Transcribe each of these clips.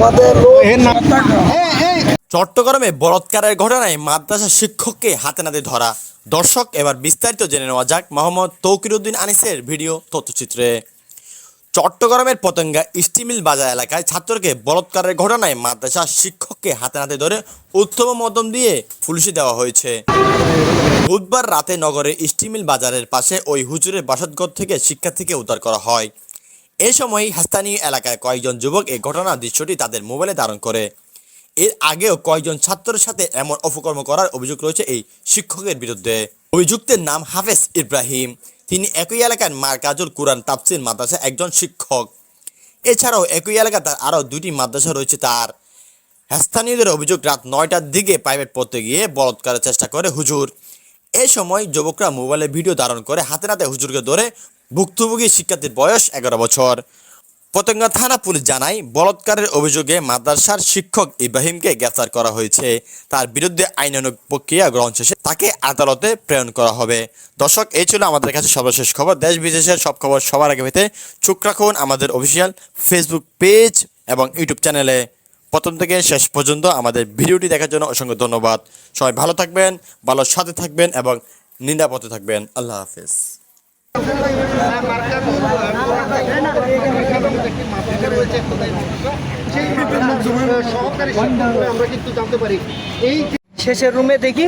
আমাদের চট্টগ্রামে বলৎকারের ঘটনায় মাদ্রাসা শিক্ষককে হাতে নাতে ধরা। দর্শক এবার বিস্তারিত জেনে নেওয়া যাক মোহাম্মদ তৌকিরউদ্দিন আনিসের ভিডিও তথ্যচিত্রে। চট্টগ্রামের পতঙ্গা স্টিমিল বাজার এলাকায় ছাত্রকে বলৎকারের ঘটনায় মাদ্রাসা শিক্ষককে হাতে নাতে ধরে উত্তম মদম দিয়ে পুলিশে দেওয়া হয়েছে। বুধবার রাতে নগরের স্টিমিল বাজারের পাশে ওই হুজুরের বাসতঘর থেকে শিক্ষার্থীকে উদ্ধার করা হয়। এ সময় স্থানীয় এলাকায় কয়েকজন যুবক এই ঘটনার দৃশ্যটি তাদের মোবাইলে ধারণ করে। এর আগেও কয়েকজন ছাত্রের সাথে এমন অপকর্ম করার অভিযোগ রয়েছে এই শিক্ষকের বিরুদ্ধে। অভিযুক্তের নাম হাফেজ ইব্রাহিম। তিনি একই এলাকার মার্কাজুল কুরআন তাফসির মাদ্রাসা একজন শিক্ষক। এছাড়াও একই এলাকায় তার আরও দুটি মাদ্রাসা রয়েছে তার। স্থানীয়দের অভিযোগ রাত নয়টার দিকে প্রাইভেট পড়তে গিয়ে বলৎকারের চেষ্টা করে হুজুর। এ সময় যুবকরা মোবাইলে ভিডিও ধারণ করে হাতে নাতে হুজুরকে ধরে ভুক্তভোগী শিক্ষার্থীর বয়স এগারো বছর। পতঙ্গা থানা পুলিশ জানায়, বলৎকারের অভিযোগে মাদ্রাসার শিক্ষক ইব্রাহিমকে গ্রেফতার করা হয়েছে। তার বিরুদ্ধে আইনানুগ প্রক্রিয়া গ্রহণ শেষে তাকে আদালতে প্রেরণ করা হবে। দর্শক, এই ছিল আমাদের কাছে সর্বশেষ খবর। দেশ বিদেশের সব খবর সবার আগে পেতে চোখ রাখুন আমাদের অফিসিয়াল ফেসবুক পেজ এবং ইউটিউব চ্যানেলে। প্রথম থেকে শেষ পর্যন্ত আমাদের ভিডিওটি দেখার জন্য অসংখ্য ধন্যবাদ। সবাই ভালো থাকবেন, ভালো সাথে থাকবেন এবং নিরাপদে থাকবেন। আল্লাহ হাফেজ। শেষের রুমে দেখি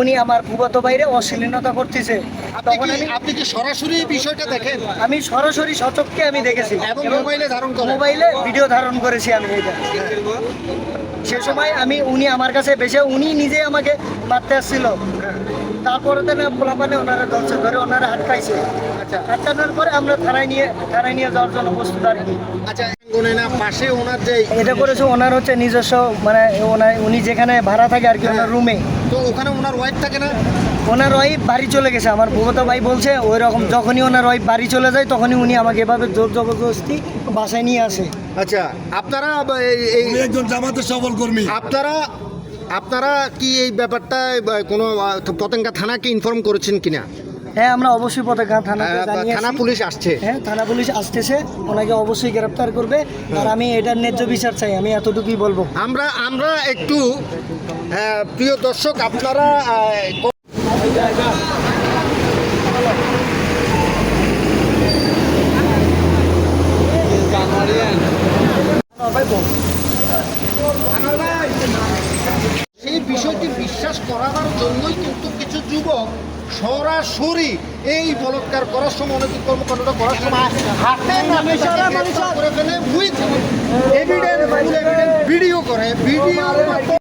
উনি আমার ভূগত বাইরে অশ্লীলতা করতেছে। তখন আমি আপনি কি সরাসরি বিষয়টা দেখেন? আমি সরাসরি সচককে আমি দেখেছি। এবং মোবাইলে ধারণ? মোবাইলে ভিডিও ধারণ করেছি আমি এটা। সে সময় আমি উনি আমার কাছে বেশি উনি নিজে আমাকে মারতে আসছিল। তারপরে তো না পোলাপানে ওনারা দলছে ধরে ওনারা হাটকাইছে আচ্ছা। হাটকানোর পরে আমরা থানায় নিয়ে থানায় নিয়ে যাওয়ার জন্য প্রস্তুত আর কি। আচ্ছা গোনেনা পাশে ওনার যে এটা করেছে ওনার হচ্ছে নিজস্ব মানে ওনার উনি যেখানে ভাড়া থাকে আর কি ওনার রুমে তো ওখানে ওনার ওয়াইফ থাকে না? ওনার ওয়াইফ বাড়ি চলে গেছে। আমার ভূগত ভাই বলছে ওই রকম যখনই ওনার ওয়াইফ বাড়ি চলে যায় তখনই উনি আমাকে এভাবে জোর জবরদস্তি বাসায় নিয়ে আসে। আচ্ছা আপনারা এই- এই একজন জামাতের সফল কর্মী। আপনারা আপনারা কি এই ব্যাপারটা কোনো পতেঙ্গা থানাকে ইনফর্ম করেছেন কিনা? হ্যাঁ আমরা অবশ্যই পতাকা জানিয়েছি। থানা পুলিশ আসছে। হ্যাঁ থানা পুলিশ আসতেছে ওনাকে অবশ্যই গ্রেপ্তার করবে। আর আমি এটার ন্যায্য বিচার চাই আমি এতটুকুই বলব। আমরা আমরা একটু প্রিয় দর্শক আপনারা আহ, বিকাশ করাবার জন্যই কিন্তু কিছু যুবক সরাসরি এই বলৎকার করার সময় অনৈতিক কর্মকাণ্ড করার সময় ভিডিও করে ভিডিও